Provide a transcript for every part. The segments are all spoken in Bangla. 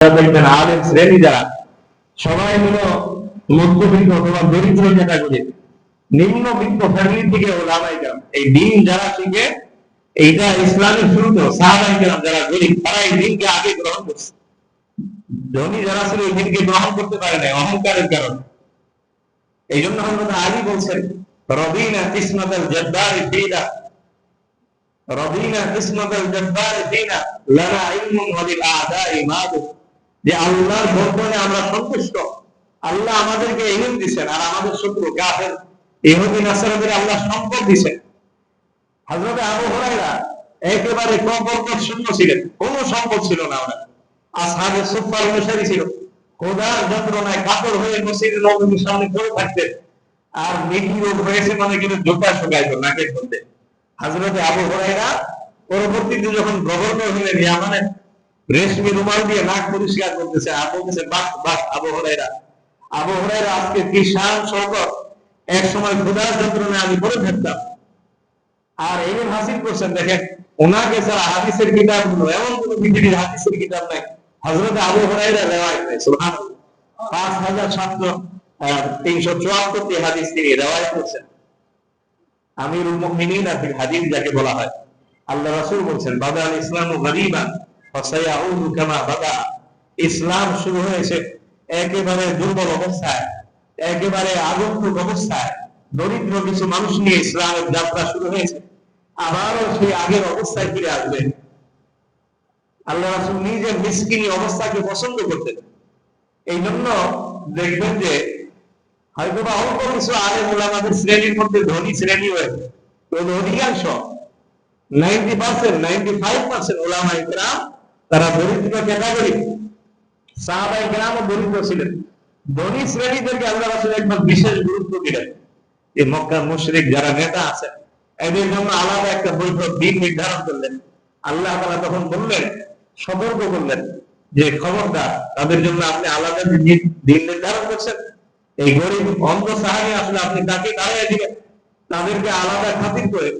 দেখবেন আলেম শ্রেণি যারা, সবাই হলো মধ্যবিত্ত অথবা দরিদ্র ক্যাটাগরি নিম্নবিত্ত ফ্যামিলি থেকে ওলামাই গ্রাম এই দিন যারা শিখে, এইটা ইসলামের শুরুতে সাহাবাই গ্রাম যারা গরিব, তারা এই দিনকে আগে গ্রহণ করছে। ধনী যারা ছিল এই দিনকে গ্রহণ অহংকারের কারণে। এই জন্য আলী বলছেন, রবিনা কিসমাতাল জব্বার ফিনা। রবিনা আদাই মাদু যে আল্লাহর বর্তমানে আমরা সন্তুষ্ট। আল্লাহ আমাদেরকে ইলম দিবেন আর আমাদের শত্রু কাফের ইহুদি নাসারাদের আল্লাহ সম্পদ দিবেন হযরত আবু হুরায়রা একেবারে কবরকত শূন্য ছিলেন। কোনো সম্পদ ছিল না ওনার। আসহাবে সুফার অনুসারী ছিল। খোদার যন্ত্রণায় কাপড় হয়ে মসজিদের নবীর সামনে পড়ে থাকতেন। আর মৃত্যু রোগ হয়েছে মানে কিন্তু জোকা শুকাইতো নাকের মধ্যে। হাজরতে আবু হুরায়রা পরবর্তীতে যখন গভর্নর হলেন ইয়ামানের রেশমি রুমাল দিয়ে নাক পরিষ্কার করতেছে আর বলতেছে, বাহ বাহ, আবু হুরায়রা আবু হুরায়রা আজকে কি শান শওকত এক সময় খোদার যন্ত্রণায় আমি পড়ে থাকতাম। আর এলেম হাসিল করছেন দেখেন, ওনাকে ছাড়া হাদিসের কিতাব এমন কোন পৃথিবীর হাদিসের কিতাব নাই। হযরত আবু হুরায়রা রেওয়ায়াত নাই সুবহানাল্লাহ। পাঁচ হাজার সাতশো তিনশো চুয়াত্তরটি হাদিস তিনি রেওয়ায়াত করছেন। আমিরুল মুমিনিন আর ফিল হাদিস যাকে বলা হয়, আল্লাহ রাসূল বলছেন বাদা ইসলামু গরীবা কামা বাদা ইসলাম শুরু হয়েছে একেবারে দুর্বল অবস্থায়, একেবারে আগন্তুক অবস্থায়। দরিদ্র কিছু মানুষ নিয়ে ইসলামের যাত্রা শুরু হয়েছে। আবারও সেই আগের অবস্থায় ফিরে আসবে। আল্লাহ রাসূল নিজের মিসকিনি অবস্থাকে পছন্দ করতেন। এই জন্য দেখবেন যে হয়তো বা অল্প কিছু আলেম ওলামাদের শ্রেণির মধ্যে ধনী শ্রেণি হয়েছে। অধিকাংশ ninety percent ninety five percent ওলামা ইকরাম তারা দরিদ্র ক্যাটাগরি সাহাবাই গ্রাম দরিদ্র ছিলেন। ধনী শ্রেণীদেরকে আল্লাহ রাসূল একবার বিশেষ গুরুত্ব দিলেন। যে মক্কার মুশরিক যারা নেতা আছে এদের জন্য আলাদা একটা বৈঠক দিন নির্ধারণ করলেন। আল্লাহ তাআলা তখন বললেন, সতর্ক করলেন যে, খবরদার, তাদের জন্য আপনি আলাদা দিন নির্ধারণ করছেন, এই গরিব, অন্ধ সাহায্যে আসলে আপনি তাকে দাঁড়িয়ে দিবেন। তাদেরকে আলাদা খাতির করে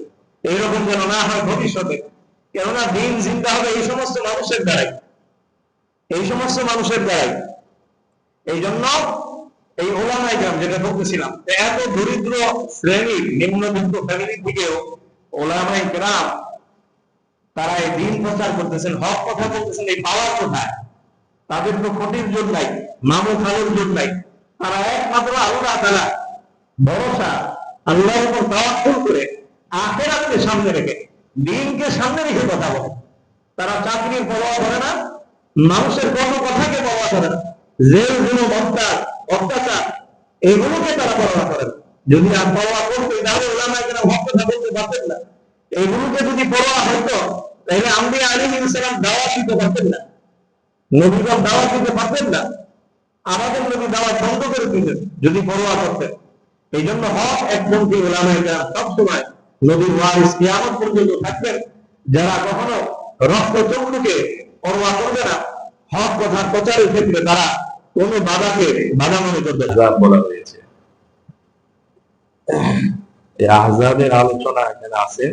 এইরকম যেন না হয় ভবিষ্যতে কেননা দিন চিন্তা হবে এই সমস্ত মানুষের দ্বারাই। এই সমস্ত মানুষের দ্বারাই। এই জন্য এই ওলামাই গ্রাম যেটা বলতেছিলাম, এত দরিদ্র শ্রেণির নিম্নবিত্ত ফ্যামিলি থেকেও ওলামাই গ্রাম তারা এই দিন প্রচার করতেছেন, হক কথা বলতেছেন, এই পাওয়ার কোথায়। তাদের তো ক্ষতির জোর নাই, মামু খালুর জোর নাই। তারা একমাত্র আল্লাহ তারা ভরসা, আল্লাহর উপর তাওয়াক্কুল করে আখেরাতকে সামনে রেখে দিনকে সামনে রেখে কথা বলে। তারা চাকরির পরোয়া করে না, মানুষের কোনো কথাকে পরোয়া করে না। জেলগুলো হত্যা অত্যাচার, এগুলোকে তারা পরোয়া করে। যদি আর পরোয়া করতো তাহলে ওলামায় কেন কথা বলতে পারতেন না। এগুলোকে যদি পরোয়া হতো তাহলে আমি আলী ইসলাম দাওয়া দিতে পারতেন না। নবীগণ দাওয়া দিতে পারতেন না। আমাদের নবী দাওয়া বন্ধ করে দিতেন, যদি পরোয়া করতেন। এই জন্য হক একজনকে ওলামায় সবসময় নবীর ওয়ারিস কিয়ামত পর্যন্ত থাকবেন। যারা কখনো রক্ত চক্ষুকে পরোয়া করবে না, হক কথা প্রচারের ক্ষেত্রে তারা কোন বাধাকে বাধা মনে করবে বলা হয়েছে। আলোচনা এখানে আছে।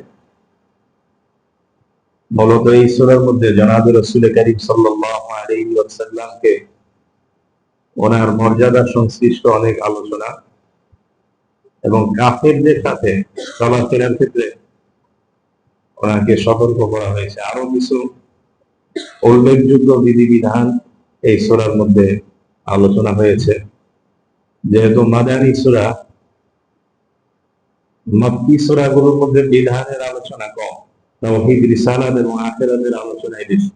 মূলত এই সূরার মধ্যে জনাবে রসুল করিম ওয়াসাল্লামকে ওনার মর্যাদা সংশ্লিষ্ট অনেক আলোচনা। এবং কাফেরদের সাথে চলাফেরার ক্ষেত্রে ওনাকে সতর্ক করা হয়েছে। আরও কিছু উল্লেখযোগ্য বিধিবিধান এই সূরার মধ্যে আলোচনা হয়েছে। যেহেতু মাদানী সূরা, মক্কি সূরাগুলোর মধ্যে বিধানের আলোচনা কম তাওহীদ রিসালাত এবং আখিরাতের আলোচনাই বেশি।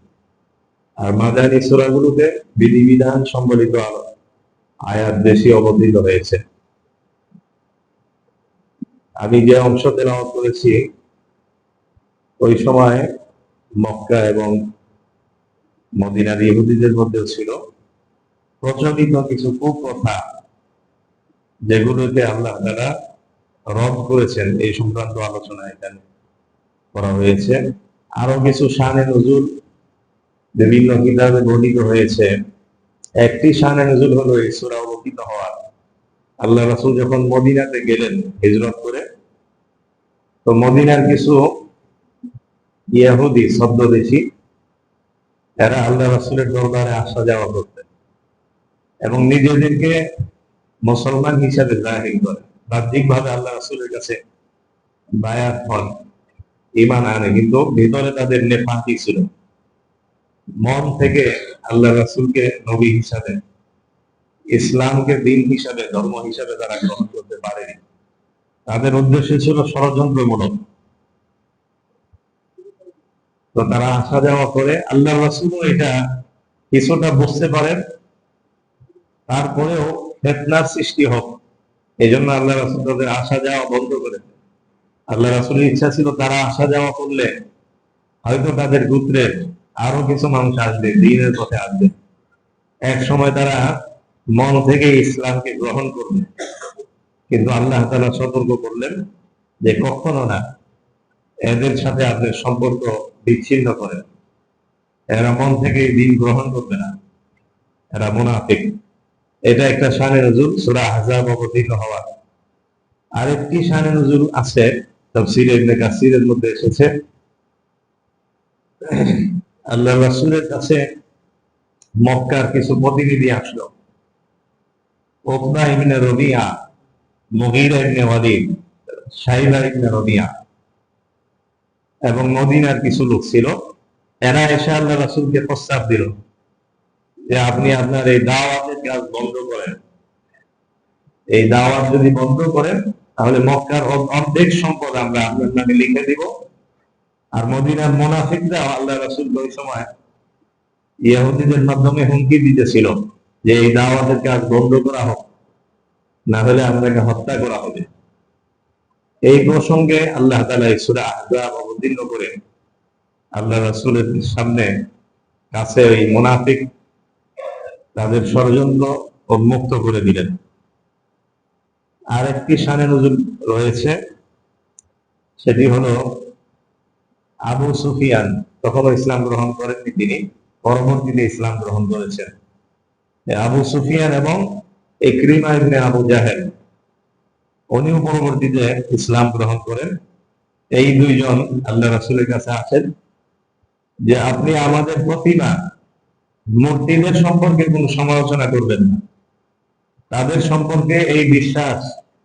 আর মাদানী সূরাগুলোতে বিধিবিধান সম্বলিত আয়াত বেশি অবতীর্ণ হয়েছে। আমি যে অংশ তেলাওয়াত করেছি, ওই সময় মক্কা এবং মদিনার ইহুদিদের মধ্যেও ছিল প্রচলিত কিছু কুপ্রথা যেগুলোকে আল্লাহ তারা রদ করেছেন এই সংক্রান্ত আলোচনা এখানে করা হয়েছে। আরও কিছু শানে নজুল বিভিন্ন কিতাবে বর্ণিত হয়েছে। একটি শানে নজুল হলো এই সূরা অবতীর্ণ হওয়া। আল্লাহ রাসুল যখন মদিনাতে গেলেন হিজরত করে তো মদিনার কিছু ইয়াহুদি ছদ্মবেশী এরা আল্লাহ রাসুলের দরবারে আসা যাওয়া করতেন এবং নিজেদেরকে মুসলমান হিসাবে জাহির করে। বাহ্যিক ভাবে আল্লাহ রাসুলের কাছে বায়াত হন ইমান আনে, কিন্তু ভিতরে তাদের নেফাকি ছিল। মন থেকে আল্লাহ রাসুলকে নবী হিসাবে, ইসলামকে দিন হিসাবে, ধর্ম হিসাবে তারা গ্রহণ করতে পারেনি। তাদের উদ্দেশ্য ছিল ষড়যন্ত্রমূলক তো তারা আসা যাওয়া করে আল্লাহ রাসুলও এটা কিছুটা বুঝতে পারেন। তারপরেও ফেতনার সৃষ্টি হোক এই জন্য আল্লাহ রাসুল তাদের আসা যাওয়া বন্ধ করে আল্লাহ রাসুলের ইচ্ছা ছিল তারা আসা যাওয়া করলে হয়তো তাদের গোত্রের আরও কিছু মানুষ আসবে, দিনের পথে আসবে। এক সময় তারা মন থেকে ইসলামকে গ্রহণ করবে। কিন্তু আল্লাহ তালা সতর্ক করলেন যে কখনো না এদের সাথে আপনার সম্পর্ক বিচ্ছিন্ন করেন এরা মন থেকে দিন গ্রহণ করবে না। এরা মুনাফিক। এটা একটা শানে নজুল সূরা আহজাব অবতীর্ণ হওয়া। আরেকটি শানে নজুল আছে, তাফসীর ইবনে কাসিরের মধ্যে এসেছে। আল্লাহ রাসূলের কাছে মক্কার কিছু প্রতিনিধি আসলো। ওকবা ইবনে রবিয়া মুগীরা ইবনে ওয়ালিদ সাইবা এবং মদিনার কিছু লোক ছিল, এরা এসে আল্লাহ রাসূলকে প্রস্তাব দিল যে আপনি আপনার এই দাওয়াতের কাজ বন্ধ করেন। এই দাওয়াত যদি বন্ধ করেন, তাহলে মক্কার অর্ধেক সম্পদ আমরা আপনার নামে লিখে দিব। আর মদিনার মোনাফিকরা আল্লাহ রাসূল ওই সময় ইহুদিদের মাধ্যমে হুমকি দিতেছিল যে এই দাওয়াতের কাজ বন্ধ করা হোক। না হলে আপনাকে হত্যা করা হবে। এই প্রসঙ্গে আল্লাহ অবতীর্ণ করে আল্লাহ রাসূলের সামনে কাছে ওই মুনাফিক তাদের ষড়যন্ত্র উন্মুক্ত করে দিলেন। আর একটি শানে নজুল রয়েছে, সেটি হলো আবু সুফিয়ান, তখনও ইসলাম গ্রহণ করেননি তিনি, পরবর্তীতে ইসলাম গ্রহণ করেছেন। আবু সুফিয়ান এবং ইকরিমা ইবনে আবু জাহেল। উনিও পরবর্তীতে ইসলাম গ্রহণ করেন, এই দুইজন আল্লাহ রাসূলের কাছে আসেন যে, আপনি আমাদের প্রতিমা মূর্তিদের সম্পর্কে কোনো সমালোচনা করবেন না। তাদের সম্পর্কে এই বিশ্বাস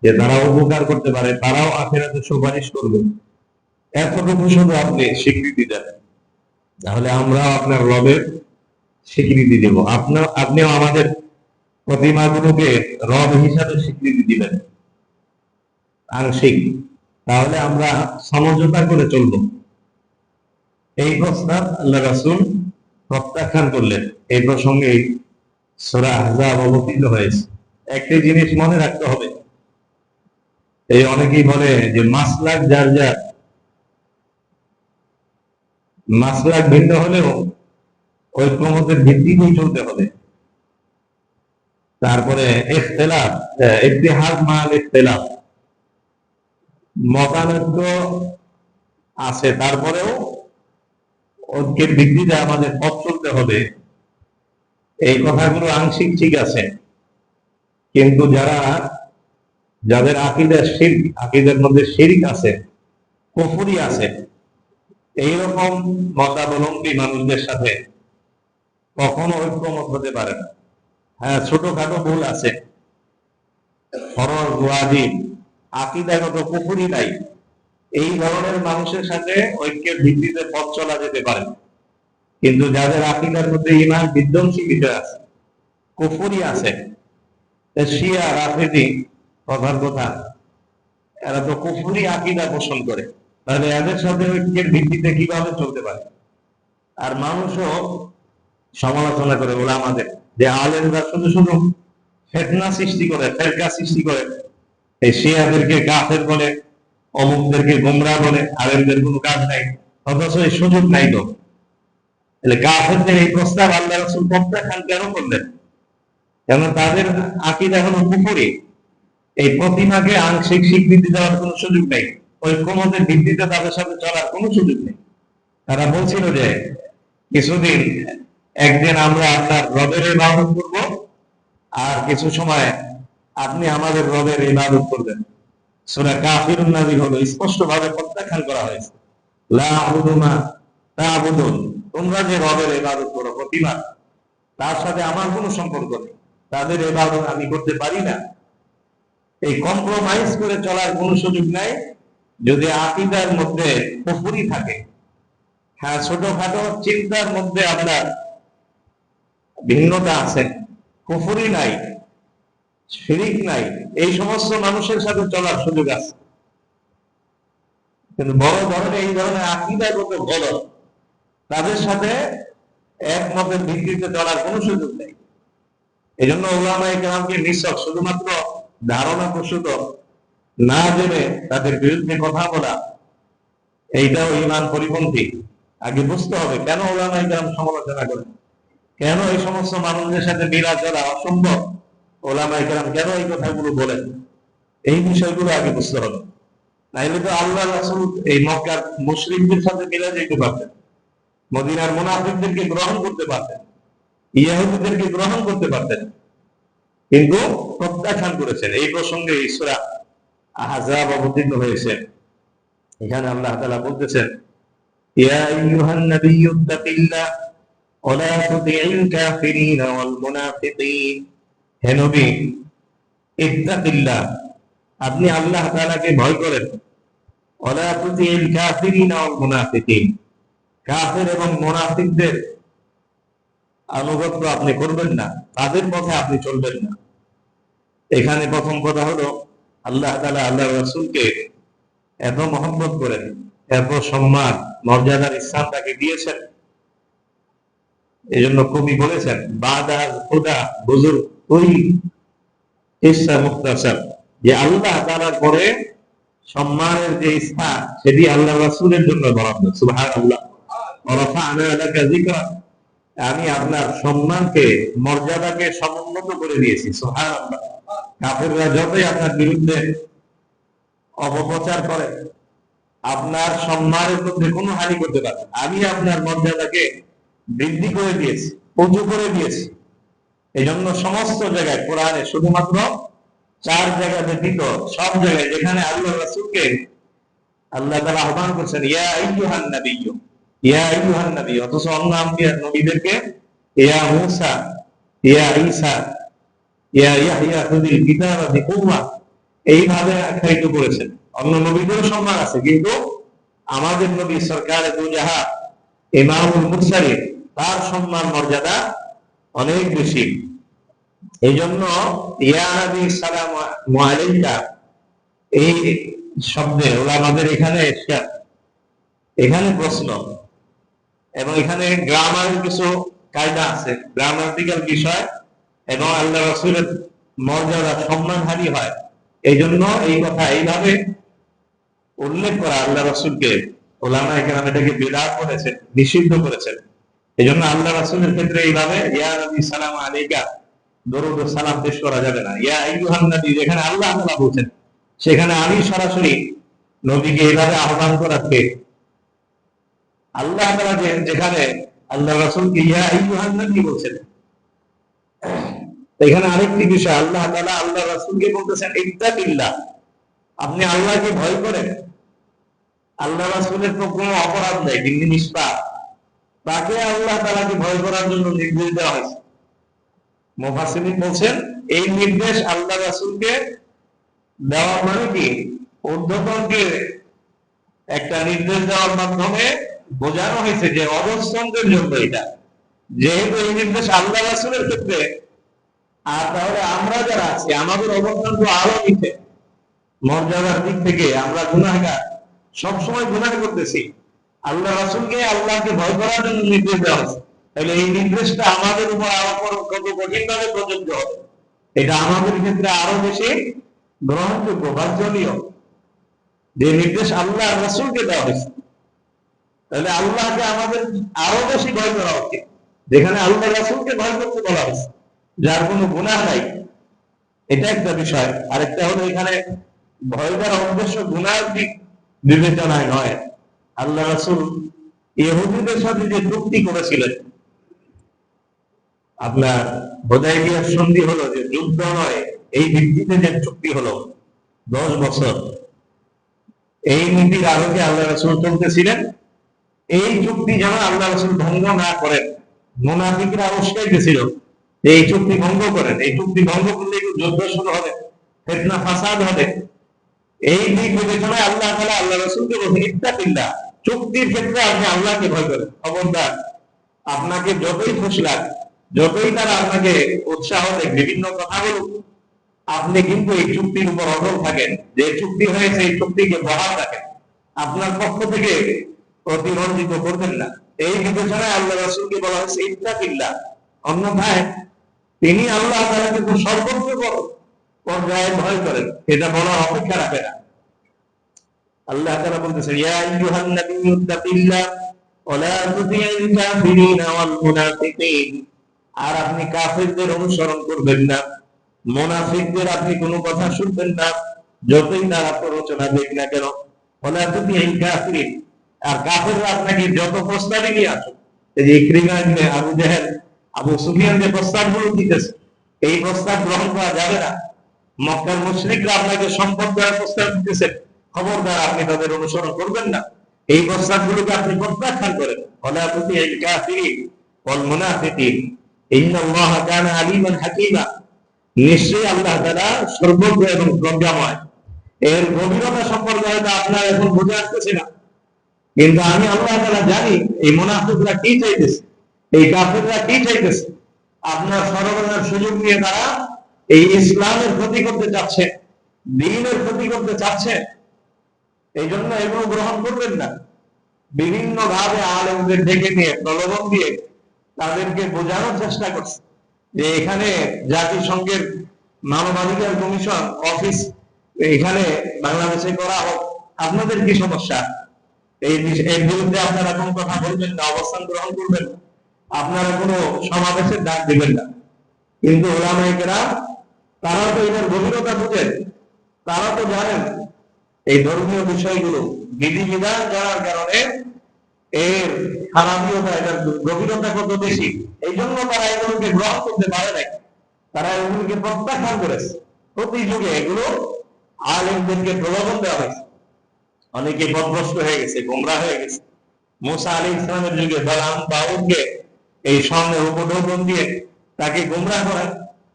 যে তারা উপকার করতে পারে, তারাও আখেরাতে সুপারিশ করবে। এতটুকু শুধু আপনি স্বীকৃতি দেন। তাহলে আমরাও আপনার রবের স্বীকৃতি দেব। আপনার আপনিও আমাদের প্রতিমাগুলোকে রব হিসাবে স্বীকৃতি দিবেন আংশিক। তাহলে আমরা সমঝোতা করে চলব। এই প্রস্তাব আল্লাহ রাসূল প্রত্যাখ্যান করলেন। এই প্রসঙ্গে অবতীর্ণ হয়েছে। একটি জিনিস মনে রাখতে হবে। এই অনেকেই বলে যে মাসলাক যার যার, মাসলাক ভিন্ন হলেও ঐক্যমতের ভিত্তিতেই চলতে হবে। তারপরে ইখতিলাফ আহ, ইত্তিহাদ মাল ইখতিলাফ। মতানৈক্য আছে তারপরেও ঐক্যের ভিত্তিতে আমাদের পথ চলতে হবে। এই কথাগুলো আংশিক ঠিক আছে। কিন্তু যারা যাদের আকিদার শির্ক আকিদের মধ্যে শিরিক আছে কফুরি আছে এইরকম মতাবলম্বী মানুষদের সাথে কখনো ঐক্যমত হতে পারে না। হ্যাঁ ছোটখাটো ভুল আছে। আকিদাগত কুফরি নাই। এই ধরনের মানুষের সাথে ঐক্যের ভিত্তিতে পথ চলা যেতে পারে। কিন্তু যাদের আকিদার মধ্যে ইমান বিধ্বংসী বিষয় আছে, কুফরি আছে শিয়া রাফেদি কথার কথা, এরা তো কুফরি আকিদা পোষণ করে। তাহলে এদের সাথে ঐক্যের ভিত্তিতে কীভাবে চলতে পারে? আর মানুষও সমালোচনা করে বলে আমাদের যে আলেমরা শুধু শুধু ফেতনা সৃষ্টি করে, ফেরকা সৃষ্টি করে। এই শিয়াদেরকে কাফের বলে, অমুকদেরকে গোমরা বলে, আলেমদের কোনো কাজ নাই। অথচ এই সুযোগ নাই তো। তাহলে কাফেরদের এই প্রস্তাব আল্লাহ রসুল প্রত্যাখ্যান কেন করলেন? কেন তাদের আকিদ এখনও পুকুরে এই প্রতিমাকে আংশিক স্বীকৃতি দেওয়ার কোনো সুযোগ নেই। ঐক্যমতের ভিত্তিতে তাদের সাথে চলার কোনো সুযোগ নেই। তারা বলছিল যে, কিছুদিন একদিন আমরা আপনার রবের ইবাদত করব, আর কিছু সময় আপনি আমাদের রবের ইবাদত করবেন। সূরা কাফিরুন নাযির হলো স্পষ্ট ভাবে প্রত্যাখ্যান করা হয়েছে। লা আবুদু মা তা'বুদুন, তোমরা যে রবের এবাদত করো প্রতিমা তার সাথে আমার কোনো সম্পর্ক নেই। তাদের এবাদত আমি করতে পারি না। এই কম্প্রোমাইজ করে চলার কোনো সুযোগ নাই। যদি আকিদার মধ্যে পুকুরি থাকে হ্যাঁ ছোটখাটো চিন্তার মধ্যে আপনার ভিন্নতা আছে, কুফুরি নাই, শিরিক নাই, এই সমস্ত মানুষের সাথে চলার সুযোগ আছে। কিন্তু বড় ধরনের, এই ধরনের আকিদাগত বড় তাদের সাথে একমতের ভিত্তিতে চলার কোনো সুযোগ নেই। এই জন্য ওলামা ইকরামকে নিঃসক শুধুমাত্র ধারণা প্রসূত না জেনে তাদের বিরুদ্ধে কথা বলা, এইটাও ইমান পরিপন্থী। আগে বুঝতে হবে কেন ওলামা ইকরাম সমালোচনা করেন। কেন এই সমস্ত মানুষদের সাথে মিলা চলা অসম্ভব? ওলামা ইকরাম কেন এই কথাগুলো বলেন? এই বিষয়গুলো আগে বুঝতে হবে। নাইলে তো আল্লাহ রাসূল এই মক্কার মুসলিমদের সাথে মিলে যেতে পারতেন। মদিনার মুনাফিকদেরকে গ্রহণ করতে পারতেন। ইয়াহুদিদেরকে গ্রহণ করতে পারতেন। কিন্তু প্রত্যাখ্যান করেছেন। এই প্রসঙ্গে ঈশ্বরা আহাজাব অবতীর্ণ হয়েছে। এখানে আল্লাহ তালা বলতেছেন, ইয়া নাবিয়্যু তাকিল্লাহ তুতি'ল কাফিরিন ওয়াল মুনাফিকিন। হে নবী, ইত্তাকিল্লাহ, আপনি আল্লাহ তাআলাকে ভয় করেন। ওয়া লা তুতি'ল কাফিরিন ওয়াল কাফের এবং মুনাফিকদের আনুগত্য আপনি করবেন না, তাদের পথে আপনি চলবেন না। এখানে প্রথম কথা হলো, আল্লাহ তাআলা আল্লাহ রাসূলকে এত মহব্বত করেন, এত সম্মান, মর্যাদার ইসলাম তাকে দিয়েছেন। এই জন্য কবি বলেছেন বাদার খুদা বুজুর্গ, ওই ইসা মুক্তাসার যে আল্লাহ তাআলার পরে সম্মানের যে স্থান, সেটি আল্লাহ রাসূলের জন্য বরাদ্দ। লাকা যিকরা। আমি আপনার সম্মানকে, মর্যাদাকে সমুন্নত করে দিয়েছি সুবহানাল্লাহ। কাফেররা যতই আপনার বিরুদ্ধে অপপ্রচার করে, আপনার সম্মানের মধ্যে কোনো হানি করতে পারে। আমি আপনার মর্যাদাকে বৃদ্ধি করে দিয়েছে, উঁচু করে দিয়েছে। এই জন্য সমস্ত জায়গায় কোরআনে শুধুমাত্র চার জায়গা ব্যতীত সব জায়গায় যেখানে আল্লাহ রাসূলকে আল্লাহ তাআলা আহ্বান করছেন, ইয়া আইয়ুহান নাবিয়্যু, ইয়া আইয়ুহান নবী অথচ অন্য আম্বিয়া নবীদেরকে, ইয়া মূসা, ইয়া ঈসা, ইয়া ইয়াহইয়া খুদিল কিতাবা বিকুওয়া এইভাবে আখ্যায়িত করেছেন। অন্য নবীদেরও সম্মান আছে, কিন্তু আমাদের নবী সরকারে দুজাহা ইমামুল মুরসালিন তার সম্মান মর্যাদা অনেক বেশি। এই জন্য ইয়া নবী সালাম এই শব্দে আমাদের এখানে এখানে প্রশ্ন। এবং এখানে গ্রামারের কিছু কায়দা আছে। গ্রামাটিক্যাল বিষয় এবং আল্লাহ রসুলের মর্যাদা, সম্মানহানি হয়। এই জন্য এই কথা এইভাবে উল্লেখ করা আল্লাহ রসুলকে ওলামা এখানে এটাকে বিদাত করেছেন, নিষিদ্ধ করেছেন। এই জন্য আল্লাহ রসুলের ক্ষেত্রে এইভাবে, ইয়া নবী, সালাম আলাইকা। দরুদ সালাম পেশ করা যাবে না। ইয়া আইয়ুহান নবী, যেখানে আল্লাহ তাআলা বলছেন, সেখানে আমি সরাসরি নবীকে এইভাবে আহ্বান করাকে, আল্লাহ তাআলা যেখানে আল্লাহ রাসূলকে ইয়া আইয়ুহান নবী বলছেন। এখানে আরেকটি বিষয়, আল্লাহ তাআলা আল্লাহ রাসূলকে বলতেছেন, ইত্তাকিল্লাহ। আপনি আল্লাহকে ভয় করেন। আল্লাহ রাসূলের তো কোনো অপরাধ নেই কিন্তু নিষ্পাপ। তাকে আল্লাহ তাআলাকে ভয় করার জন্য নির্দেশ দেওয়া হয়েছে? মুফাসসিরিন বলছেন, এই নির্দেশ আল্লাহ রাসূলকে দেওয়া মানে কি? ঊর্ধ্বতনকে একটা নির্দেশ দেওয়ার মাধ্যমে বোঝানো হয়েছে যে অবস্থানদের জন্য এটা। যেহেতু এই নির্দেশ আল্লাহ রাসুলের ক্ষেত্রে, আর তাহলে আমরা যারা আছি, আমাদের অবস্থান তো আরও নিচে। মর্যাদার দিক থেকে আমরা গুনাহগার। সবসময় গুনাহ করতেছি। আল্লাহ রাসুলকে আল্লাহকে ভয় করার জন্য নির্দেশ দেওয়া হয়েছে। তাহলে এই নির্দেশটা আমাদের উপর আরও কত কঠিন ভাবে প্রযোজ্য হবে। এটা আমাদের ক্ষেত্রে আরও বেশি গ্রহণযোগ্য বাঞ্ছনীয় যে নির্দেশ আল্লাহ রাসুলকে দেওয়া হয়েছে। তাহলে আল্লাহকে আমাদের আরও বেশি ভয় করা উচিত। যেখানে আল্লাহ রাসুলকে ভয় করতে বলা হয়েছে। যার কোনো গুনাহ নাই। এটা একটা বিষয়। আরেকটা হলো এখানে ভয় করার উদ্দেশ্য গুনার দিক বিবেচনায় নয়। আল্লাহ রাসুল ইহুদিদের সাথে যে চুক্তি করেছিলেন, আপনার হোদাইবিয়ার সন্ধি হলো যে যুদ্ধ নয় এই ভিত্তিতে যে চুক্তি হলো দশ বছর, এই নীতির আলোকে আল্লাহ রাসুল চলতেছিলেন। এই চুক্তি যেন আল্লাহ রসুল ভঙ্গ না করেন, মোনাফিকরা যে এই চুক্তি ভঙ্গ করেন। এই চুক্তি ভঙ্গ করলে যুদ্ধ শুরু হবে, ফেতনা ফাসাদ হবে। এই দিক বিবেচনায় আল্লাহ তাআলা আল্লাহ রসুলকে বলছেন, ইত্তাকিল্লাহ চুক্তির ক্ষেত্রে আপনি আল্লাহকে ভয় করেন। খবরদার, আপনাকে যতই খুশি লাগে, যতই তারা আপনাকে উৎসাহ দেয় বিভিন্ন কথা বলুক, আপনি কিন্তু এই চুক্তির উপর অটল থাকেন। যে চুক্তি হয়েছে এই চুক্তিকে বহাল রাখেন। আপনার পক্ষ থেকে অতিরঞ্জিত করবেন না। এই বিবেচনায় আল্লাহ রাসূলকে বলা হয়েছে, ইত্তাকিল্লাহ। অন্যথায় তিনি আল্লাহ তাআলা কিন্তু বড় পর্যায়ে ভয় করেন। এটা বলার অপেক্ষা রাখে না। আল্লাহ তাআলা বলতেছেন ইয়া আইয়ুহান নাবিয়্যু ওয়াল মুনাফিকিন। আর আপনি কাফেরদের অনুসরণ করবেন না। মুনাফিকদের আপনি কোনো কথা শুনবেন না, যতই তারা প্ররোচনা দেখ না কেন। ওলা তুতি'ল কাফিরিন। আর কাফেররা আপনাকে যত প্রস্তাবই নিয়ে আসুক যে ইকরিমা ইবনে আবু জাহেল, আবু সুফিয়ান যে প্রস্তাবগুলো দিতেছে, এই প্রস্তাব গ্রহণ করা যাবে না। মক্কার মুশরিকরা আপনাকে সম্পদ দেওয়ার প্রস্তাব দিতেছে। খবরদার, আপনি তাদের অনুসরণ করবেন না। এই প্রস্তাবগুলোকে আপনি প্রত্যাখ্যান করেন। ওলা তুতি'ল কাফিরিন ওয়াল মুনাফিকিন। ইন্নাল্লাহা কানা আলিমান হাকীমা। নিশ্চয়ই আল্লাহ তাআলা সর্বজ্ঞ এবং প্রজ্ঞাময়। এর গভীরতা সম্পর্কে হয়তো আপনার এখন বুঝে আসতেছে না। কিন্তু আমি আল্লাহ তাআলা জানি এই মুনাফিকরা কি চাইতেছে, এই কাফিররা কি চাইতেছে। আপনার সরবরাহের সুযোগ নিয়ে তারা এই ইসলামের ক্ষতি করতে চাচ্ছে, দিনের ক্ষতি করতে চাচ্ছে। এই জন্য এগুলো গ্রহণ করবেন না। বিভিন্ন ভাবে আলেমদের ডেকে নিয়ে, প্রলোভন দিয়ে তাদেরকে বোঝানোর চেষ্টা করছে যে এখানে জাতিসংঘের মানবাধিকার কমিশন, অফিস, এখানে বাংলাদেশে করা হোক, আপনাদের কি সমস্যা? এই এর বিরুদ্ধে আপনারা কোনো কথা বলবেন না, অবস্থান গ্রহণ করবেন না। আপনারা কোনো সমাবেশের ডাক দিবেন না। কিন্তু ওলামাইকেরা তারা তো এটার গভীরতা বুঝেন তারা তো জানেন ধর্মীয় বিষয়গুলো, বিধিবিধান জানার কারণে এর খারাপিয়তা এটার গভীরতা কত বেশি? এই জন্য তারা এগুলোকে গ্রহণ করতে পারে নাই। তারা এগুলোকে প্রত্যাখ্যান করেছে। প্রতি যুগে এগুলো আলেমদেরকে প্রলোভন দেওয়া হয়েছে। অনেকে পথভ্রষ্ট হয়ে গেছে, গোমরা হয়ে গেছে। মোসা আলী ইসলামের যুগে বালাম দাউদকে এই স্বর্ণের উপঢৌকন দিয়ে তাকে গোমরা করা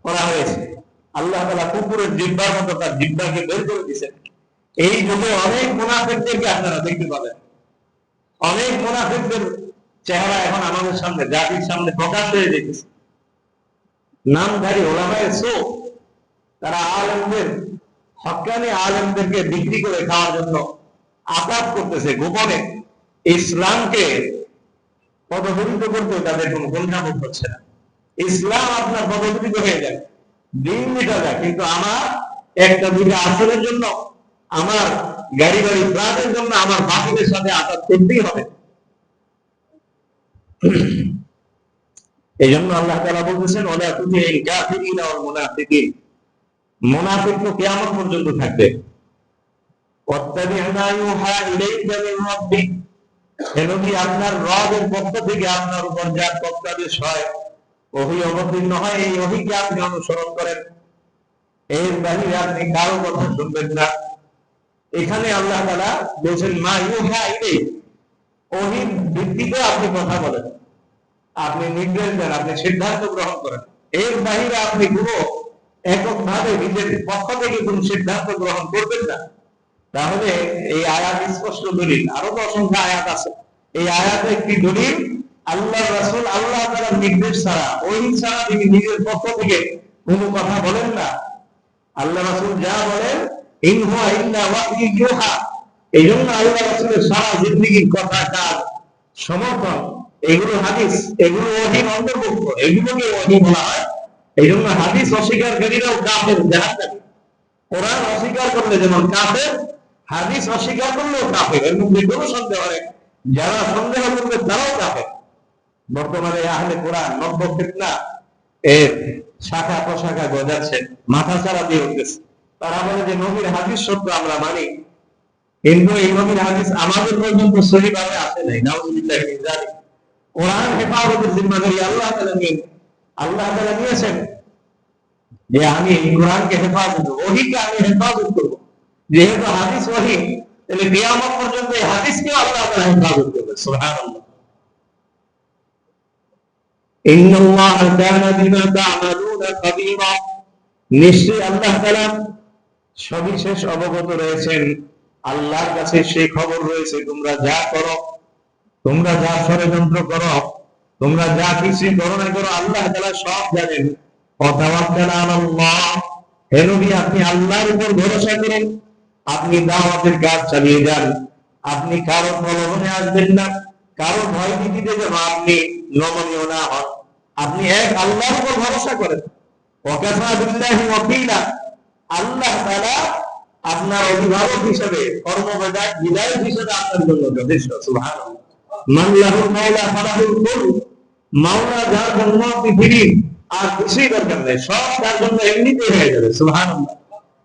করা হয়েছে। আল্লাহ তালা কুকুরের জিব্বার মতো তার জিব্বাকে বের করে দিয়েছেন। এই যুগে অনেক মুনাফিকদেরকে আপনারা দেখতে পাবেন। অনেক মুনাফিকদের চেহারা এখন আমাদের সামনে, জাতির সামনে প্রকাশ হয়ে যেতেছে নামধারী ওলামায় সো তারা আলেমদের, হকানি আলেমদেরকে বিক্রি করে খাওয়ার জন্য আপাত করতেছে গোপনে। ইসলামকে পদদলিত করতে তাদের কোনো গন্ধাবোধ হচ্ছে না। ইসলাম আপনার পদদলিত হয়ে যায়, দিন মিটা যায়। কিন্তু আমার একটা দুইটা আসরের জন্য আমার গাড়ি গাড়ি ফ্লাটের জন্য আমার বাকিদের সাথে আঘাত করতেই হবে। এই জন্য আল্লাহ তাআলা বলতেছেন ওলা এই মুনাফিক তো পর্যন্ত থাকবে। আপনার রবের পক্ষ থেকে আপনার উপর যা তত্ত্বাদেশ হয় অবতীর্ণ হয়, এই ওহিকে আপনি অনুসরণ করেন। এর বাহিরে আপনি কারও কথা শুনবেন না। এখানে আল্লাহ তাআলা বলছেন, মা ইউহা ইলাইক। ওহির ভিত্তিতে আপনি কথা বলেন। আপনি নির্দেশ দেন, আপনি সিদ্ধান্ত গ্রহণ করেন। এর বাহিরে আপনি কোনো এককভাবে নিজের পক্ষ থেকে কোন সিদ্ধান্ত গ্রহণ করবেন না। তাহলে এই আয়াত স্পষ্ট দলিল। আরও তো অসংখ্য আয়াত আছে। এই আয়াতে একটি দলিল আল্লাহ রাসূল আল্লাহ তাআলার নির্দেশ ছাড়া ওই ছাড়া তিনি নিজের পক্ষ থেকে কোনো কথা বলেন না। আল্লাহ রাসুল যা বলেন হাদিস হয়। অস্বীকার করলে যেমন হাদিস অস্বীকার করলেও এর মধ্যে কোনো সন্দেহ যারা সন্দেহ করবে তারাও কাফের। বর্তমানে আহলে কোরআন নব্য এর শাখা প্রশাখা গজাচ্ছে, মাথা ছাড়া দিয়ে উঠতেছে। তারা বলে যে, নবীর হাদিস সত্য আমরা মানি। কিন্তু এই নবীর হাদিস আমাদের পর্যন্ত সহিভাবে আসে নাই। নাউজুবিল্লাহ যালিক। কোরআন হেফাজতের জিম্মাদারি আল্লাহ তাআলা নিয়ে আল্লাহ তাআলা নিয়েছেন যে, আমি কোরআনকে হেফাজত ওহিকে আমি হেফাজত করব। যেহেতু হাদিস ওহি, তাহলে কিয়ামত পর্যন্ত এই হাদিসকে আল্লাহ তাআলা হেফাজত করবে সুবহানাল্লাহ। ইন্নাল্লাহ কানা বিমা তা'মালুনা খাবীরা। নিশ্চয়ই আল্লাহ তাআলা সবিশেষ অবগত রয়েছেন। আল্লাহর কাছে সেই খবর রয়েছে, তোমরা যা করো, তোমরা যা ষড়যন্ত্র করো, তোমরা যা কিছু করো করো, আল্লাহ তাআলা সব জানেন। আপনি আল্লাহর উপর ভরসা করুন। আপনি দাওয়াতের কাজ চালিয়ে যান। আপনি কারও প্রলোভনে আসবেন না, কারও ভয় ভীতিতে যেন আপনি নমনীয় না হন। আপনি এক আল্লাহর উপর ভরসা করেন। ওয়াকাফা বিল্লাহি ওয়াকিলা আল্লাহ তাআলা আপনার অভিভাবক হিসেবে কর্মবিধায়ক বিধায়ক হিসেবে আপনার জন্য যথেষ্ট লাহুল মাওলা ফালাহুল কুল মাওলা যার পৃথিবীর আর কিছুই দরকার নেই, সব তার জন্য এমনিতেই হয়ে যাবে, সুবহানাল্লাহ।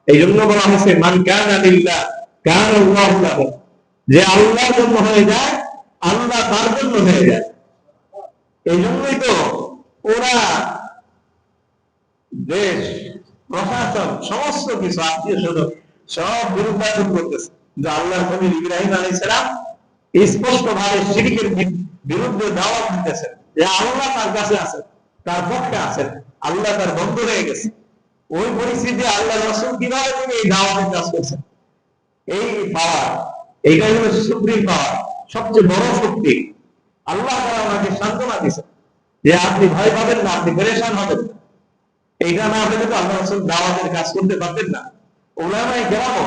এই জন্য বলা হয়েছে, মান কানা লিল্লাহ, কানা আল্লাহু যে আল্লাহর জন্য হয়ে যায়, আল্লাহ তার জন্য হয়ে যায়। এই জন্যই তো ওরা দেশ প্রশাসন, সমস্ত কিছু, আত্মীয় স্বজন, সব বিরুদ্ধাচরণ করতেছে। যে আল্লাহর নবী ইব্রাহিম আলাইহিস সালাম স্পষ্ট ভাবে শিরকের বি- বিরুদ্ধে দাওয়াত দিতেছেন যে আল্লাহ তার কাছে আছেন, তার পক্ষে আছেন, আল্লাহ তার বন্ধু হয়ে গেছে। ওই পরিস্থিতি আল্লাহ রসুল কীভাবে তিনি এই দাওয়াতের কাজ করছেন? এই পাওয়ার, এইটাই হলো সুপ্রিম পাওয়ার, সবচেয়ে বড় শক্তি। আল্লাহ তাআলা ওনাকে সান্ত্বনা দিয়েছেন যে আপনি ভয় পাবেন না, আপনি পরেশান হবেন। না এইটা না হলে তো আল্লাহ রসুল দাওয়াতের কাজ করতে পারতেন না। ওলামাই কেরামও